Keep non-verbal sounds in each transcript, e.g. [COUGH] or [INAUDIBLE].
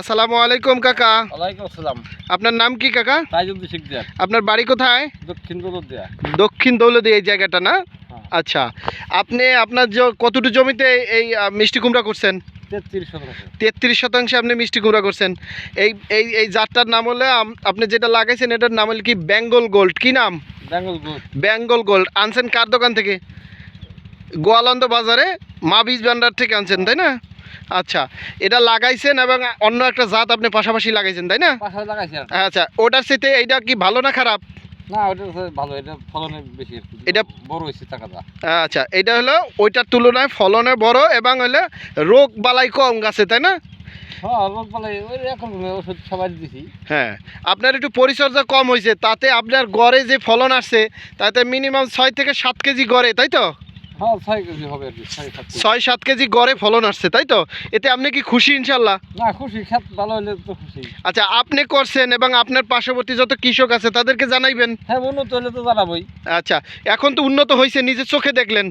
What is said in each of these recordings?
আসসালামু আলাইকুম কাকা। ওয়ালাইকুম আসসালাম। আপনার নাম কি কাকা? তাইজুদ্দিন শিকদার। আপনার বাড়ি কোথায়? দক্ষিণ দৌলতদিয়া। দক্ষিণ দৌলদি এই জায়গাটা না? হ্যাঁ। আচ্ছা। আপনি আপনার কতটুকু জমিতে এই মিষ্টি কুমড়া করছেন? তেত্রিশ শতাংশ। আপনি মিষ্টি কুমড়া করছেন। এই এই এই জাতটার নাম হলে আপনি যেটা লাগাইছেন এটার নাম হলো কি বেঙ্গল গোল্ড। কি নাম? Bengal good Bengal gold. আনছেন কার দোকান থেকে? গোয়ালন্দ বাজারে মা বীজ ভান্ডার থেকে আনছেন তাই না? আচ্ছা এটা লাগাইছেন এবং অন্য একটা জাত আপনি পাশাপাশি লাগাইছেন তাই না। আচ্ছা ওটার সাথে এইটা কি ভালো না খারাপ? না ওটা ভালো এটা ফলনে বেশি এটা- বড় হয়েছে টাকাটা আচ্ছা এটা হলো ওইটার তুলনায় ফলনে বড় এবং হলে রোগ বালাই কম গাছে তাই না? হ্যাঁ হ্যাঁ আপনার একটু পরিচর্যা কম হয়েছে তাতে আপনার গড়ে যে ফলন আসছে তাতে মিনিমাম ছয় থেকে সাত কেজি গড়ে তাই তো? হ্যাঁ ছয় কেজি হবে আর কি ছয় সাত কেজি। গড়ে ফলন আসছে তাই তো? এতে আপনি কি খুশি ইনশাল্লাহ না খুশি খেত ভালো হলে তো খুশি। আচ্ছা আপনি করছেন এবং আপনার পার্শ্ববর্তী যত কৃষক আছে তাদেরকে জানাইবেন? হ্যাঁ উন্নত হলে তো জানাবই। আচ্ছা এখন তো উন্নত হয়েছে নিজের চোখে দেখলেন।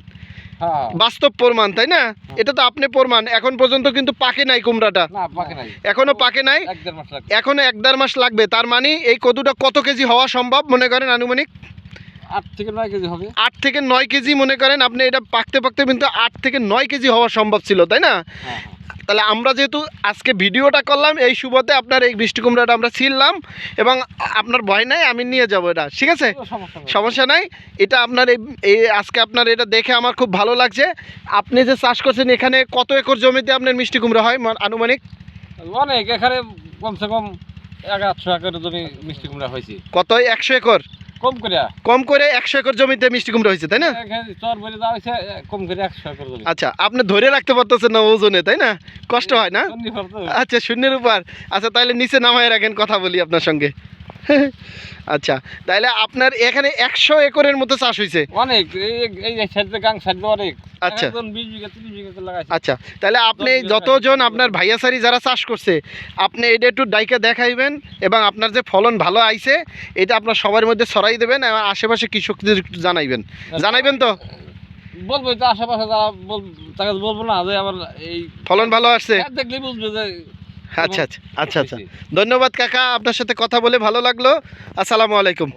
হ্যাঁ। বাস্তব প্রমাণ তাই না? এটা তো আপনি প্রমাণ এখন পর্যন্ত কিন্তু পাকে নাই কুমড়াটা। এখনও পাকে নাই? এখনও এক দেড় মাস লাগবে তার মানে এই কদুটা কত কেজি হওয়া সম্ভব মনে করেন আনুমানিক? আট থেকে নয় কেজি হবে। আট থেকে নয় কেজি মনে করেন আপনি এটা পাকতে পাকতে কিন্তু আট থেকে নয় কেজি হওয়া সম্ভব ছিল তাই না? হ্যাঁ। তাহলে আমরা যেহেতু আজকে ভিডিওটা করলাম এই সুবাদে আপনার এই মিষ্টি কুমড়াটা আমরা ছিললাম এবং আপনার ভয় নাই আমি নিয়ে যাব এটা ঠিক আছে? সমস্যা নাই। এটা আপনার এই আজকে আপনার এটা দেখে আমার খুব ভালো লাগছে। আপনি যে চাষ করছেন এখানে কত একর জমিতে আপনার মিষ্টি কুমড়া হয় আনুমানিক? অনেক এখানে কমসে কম এগারোশো একর জমি মিষ্টি কুমড়া হয়েছে। কত একশো একর? কম করে কম করে একশো একর জমিতে মিষ্টি কুমড়া হয়েছে তাই না? চর বলে দেওয়া হয়েছে কম করে একশো একর জমি। আচ্ছা আপনি ধরে রাখতে পারতেছেন না ওজনে তাই না? কষ্ট হয় না? আচ্ছা শূন্যের উপর। আচ্ছা তাহলে নিচে নামায় রাখেন কথা বলি আপনার সঙ্গে। [LAUGHS] আচ্ছা তাহলে আপনার এখানে একশো একরের মতো চাষ হয়েছে অনেক আচ্ছা। আচ্ছা তাহলে আপনি যতজন আপনার ভাইয়াসারি যারা চাষ করছে আপনি এটা একটু ডাইকা দেখাইবেন এবং আপনার যে ফলন ভালো আইছে এটা আপনার সবার মধ্যে ছড়াই দেবেন এবং আশেপাশে কৃষকদের একটু জানাইবেন। জানাইবেন তো? বলব আশেপাশে যারা বলব না যে আমার এই ফলন ভালো আসছে? খেত দেখলেই বুঝবে যে আচ্ছা আচ্ছা আচ্ছা আচ্ছা। [LAUGHS] ধন্যবাদ কাকা আপনার সাথে কথা বলে ভালো লাগল। আসসালামু আলাইকুম।